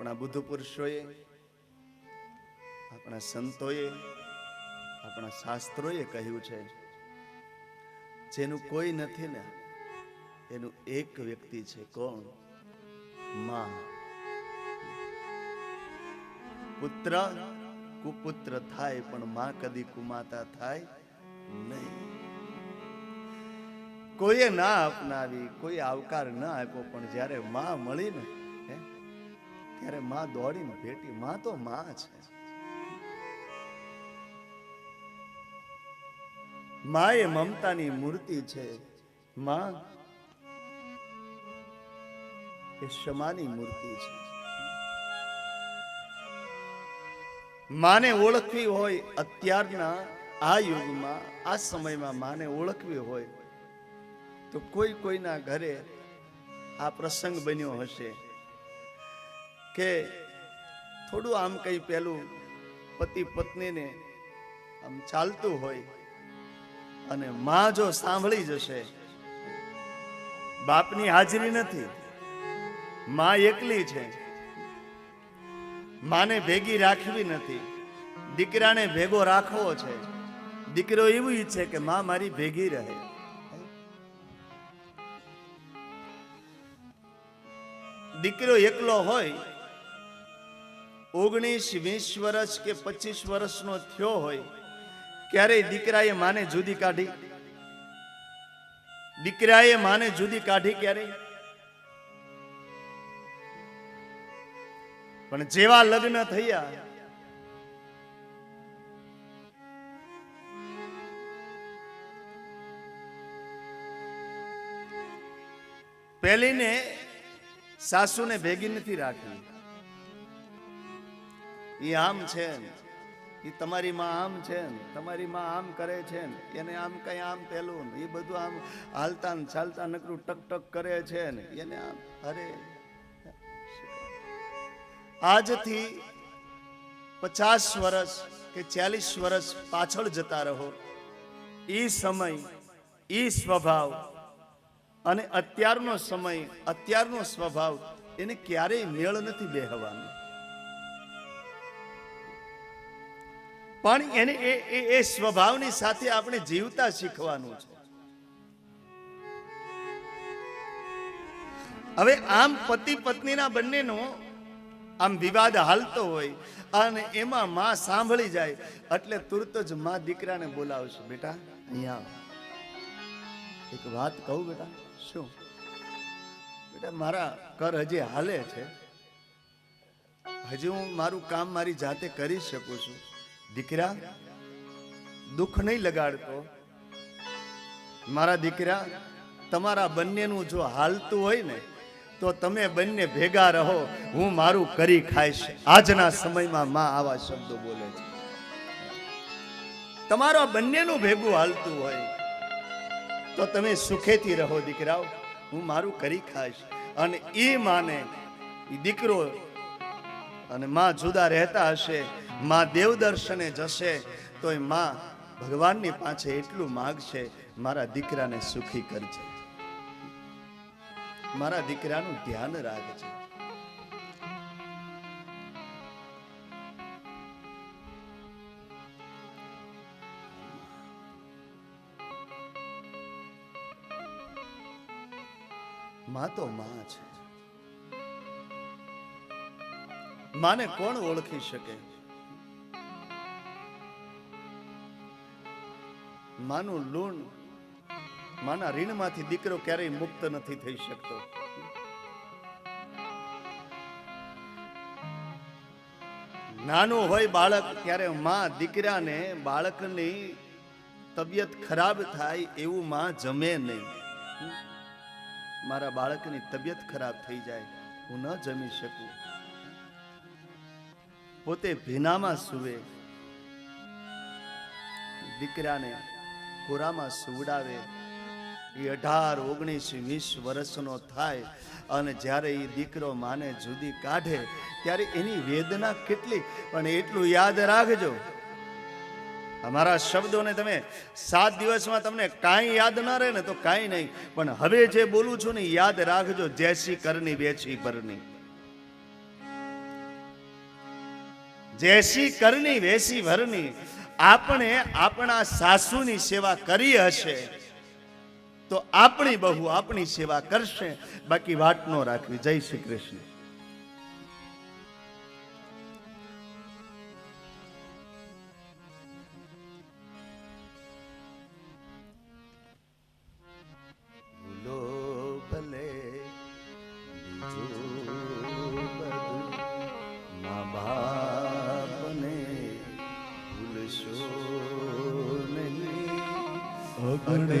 આપણા બુદ્ધ પુરુષોએ આપણા સંતોએ આપણા શાસ્ત્રોએ કહ્યું છે જેનું કોઈ નથી ને એનું એક વ્યક્તિ છે કોણ? માં. પુત્ર કુપુત્ર થાય પણ માં કદી કુમાતા થાય નહીં. કોઈએ ના અપનાવી કોઈ આવકાર ના આપ્યો પણ જ્યારે માં મળી ને હે, ત્યારે માં દોડીને ભેટી, માં તો માં છે. માં એ મમતાની મૂર્તિ છે. માં એ ક્ષમાની મૂર્તિ છે. માને ઓળખવી હોય અત્યારના આ યુગમાં, આ સમયમાં માને ઓળખવી હોય, તો કોઈ કોઈના ઘરે આ પ્રસંગ બન્યો હશે. કે થોડું આમ કઈ પેલું પતિ પત્નીને આમ ચાલતું હોય અને માં જો સાંભળી જશે, બાપની હાજરી નથી, માં એકલી છે. માને ભેગી રાખવી નથી, દીકરાને ભેગો રાખવો છે. દીકરો એવું ઈચ્છે કે માં મારી ભેગી રહે. દીકરો એકલો હોય ઓગણીસ, વીસ વર્ષ કે પચીસ વર્ષનો થયો હોય, ક્યારેય દીકરાએ માને જુદી કાઢી? દીકરાએ માને જુદી કાઢી ક્યારેય પણ જેવા લગ્ન થયા પેલીને સાસુને ભેગી નથી રાખી એ આમ છે એ તમારી માં આમ છે ને, તમારી માં આમ કરે છે ને, એને આમ કઈ આમ પેલું ને, એ બધું આમ હાલતા ને ચાલતા નકરું ટક ટક કરે છે ને એને આમ અરે. આજથી પચાસ વર્ષ કે ચાલીસ વર્ષ પાછળ જતા રહો. એ સમય એ સ્વભાવ અને અત્યારનો સમય અત્યારનો સ્વભાવ એને ક્યારેય મેળ નથી બેહવાનો. પણ એને એ એ- સ્વભાવની સાથે આપણે જીવતા શીખવાનું છે. હવે આમ પતિ પત્નીના બંનેનો આમ વિવાદ હાલતો હોય અને એમાં માં સાંભળી જાય, એટલે તુરત જ માં દીકરાને બોલાવશે, બેટા, અહીંયા એક વાત કહું બેટા, શું? બેટા, મારા કર હજી હાલે છે. હજી હું મારું કામ મારી જાતે કરી શકું છું. દીકરા, દુઃખ નહીં લગાડતો? મારા દીકરા, તમારા બંનેનું જો હાલતું હોય ને, તો તમે બંને ભેગા રહો, હું મારું કરી ખાઈશ. આજના સમયમાં માં આવા શબ્દો બોલે છે. તમારા બંનેનું ભેગું હાલતું હોય, તો તમે સુખેથી રહો દીકરાઓ, હું મારું કરી ખાઈશ. અને એ માને દીકરો અને માં જુદા રહેતા હશે માં દેવ દર્શને જશે તો માં ભગવાનની પાસે એટલું માગશે, મારા દીકરાને સુખી કરજે. મારા દીકરાનું ધ્યાન રાખજે. માં તો માં છે. માને કોણ ઓળખી શકે? માનું લૂણ માના ઋણમાંથી દીકરો ક્યારેય મુક્ત નથી થઈ શકતો. નાનું હોય બાળક ત્યારે માં દીકરાને બાળકની તબિયત ખરાબ થાય એવું માં જમે નહીં. મારા બાળકની તબિયત ખરાબ થઈ જાય, હું ન જમી શકું. પોતે ભીનામાં સુવે. દીકરાને ખોરામાં સુવડાવે. એ અઢાર, ઓગણીસ, વીસ વર્ષનો થાય અને જ્યારે એ દીકરો માને જુદી કાઢે, ત્યારે એની વેદના કેટલી? પણ એટલું યાદ રાખજો. અમારા શબ્દોને તમે સાત દિવસમાં તમને કાંઈ યાદ ના રહે ને તો કાંઈ નહીં. પણ હવે જે બોલું છું ને યાદ રાખજો જેસી કરની બેસી ભરની. જેસી કરની વેસી ભરની. આપણે આપણા સાસુની સેવા કરી હશે, તો આપણી બહુ આપણી સેવા કરશે. બાકી વાત ન રાખવી. જય શ્રી કૃષ્ણ. অগ্নিতে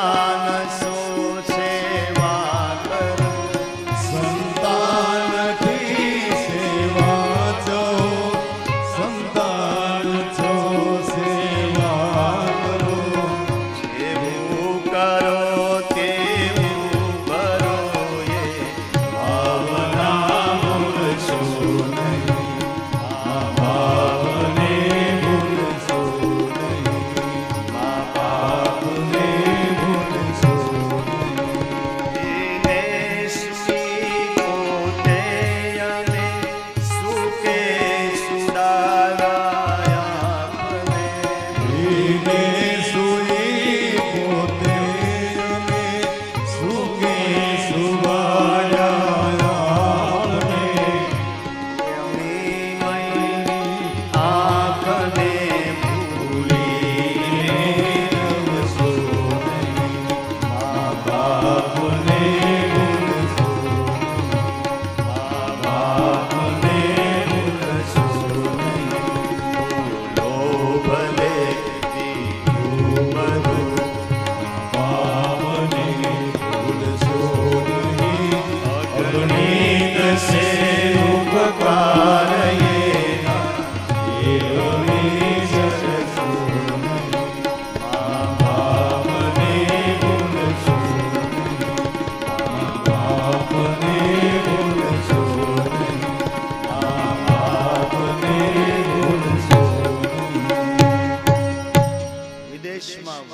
मान